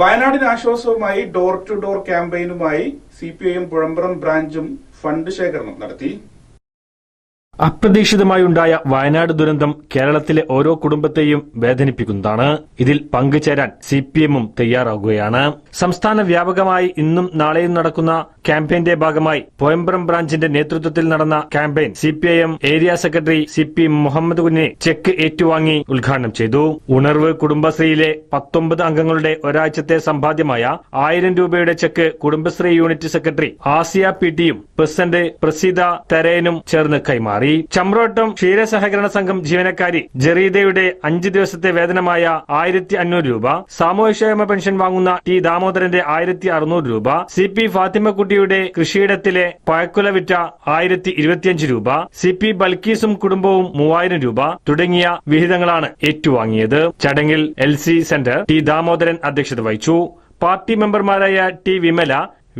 വയനാടിന് ആശ്വാസവുമായി door to door ക്യാമ്പയിനുമായി C P I M Puzhambram ബ്രാഞ്ചും fund ശേഖരണം നടത്തി. അപ്രതീക്ഷിതമായുണ്ടായ വയനാട് ദുരന്തം കേരളത്തിലെ ഓരോ കുടുംബത്തെയും വേദനിപ്പിക്കുന്നതാണ്. ഇതിൽ പങ്കുചേരാൻ സി പി എമ്മും തയ്യാറാകുകയാണ് സംസ്ഥാന വ്യാപകമായി ഇന്നും നാളെയും നടക്കുന്ന ക്യാമ്പയിന്റെ ഭാഗമായി പോയമ്പ്രം ബ്രാഞ്ചിന്റെ നേതൃത്വത്തിൽ നടന്ന campaign C P I M area secretary C P Muhammad കുഞ്ഞിനെ ചെക്ക് ഏറ്റുവാങ്ങി ഉദ്ഘാടനം ചെയ്തു. ഉണർവ് കുടുംബശ്രീയിലെ പത്തൊമ്പത് അംഗങ്ങളുടെ ഒരാഴ്ചത്തെ സമ്പാദ്യമായ ആയിരം രൂപയുടെ cheque Kudumbashree unit secretary Asiya P ടിയും പ്രസിഡന്റ് പ്രസീത തെരയനും ചേർന്ന് കൈമാറി. ചമ്രോട്ടം ക്ഷീര സഹകരണ സംഘം ജീവനക്കാരി ജറീദയുടെ അഞ്ച് ദിവസത്തെ വേതനമായ ആയിരത്തി അഞ്ഞൂറ് രൂപ സാമൂഹ്യക്ഷേമ പെൻഷൻ വാങ്ങുന്ന ടി ദാമോദരന്റെ ആയിരത്തി അറുന്നൂറ് രൂപ സി പി ഫാത്തിമക്കുട്ടിയുടെ കൃഷിയിടത്തിലെ പഴക്കുല വിറ്റ ആയിരത്തി ഇരുപത്തിയഞ്ച് രൂപ സി പി ബൽക്കീസും കുടുംബവും മൂവായിരം രൂപ തുടങ്ങിയ വിഹിതങ്ങളാണ് ഏറ്റുവാങ്ങിയത്. ചടങ്ങിൽ L C centre T Damodaran അധ്യക്ഷത വഹിച്ചു. പാർട്ടി മെമ്പർമാരായ T Vimala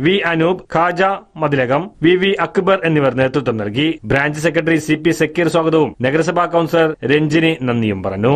V Anoop Khaja Mathilakam V V Akbar എന്നിവർ നേതൃത്വം നൽകി. Branch secretary C P Sakeer സ്വാഗതവും നഗരസഭാ കൌൺസിലർ രഞ്ജിനി നന്ദിയും പറഞ്ഞു.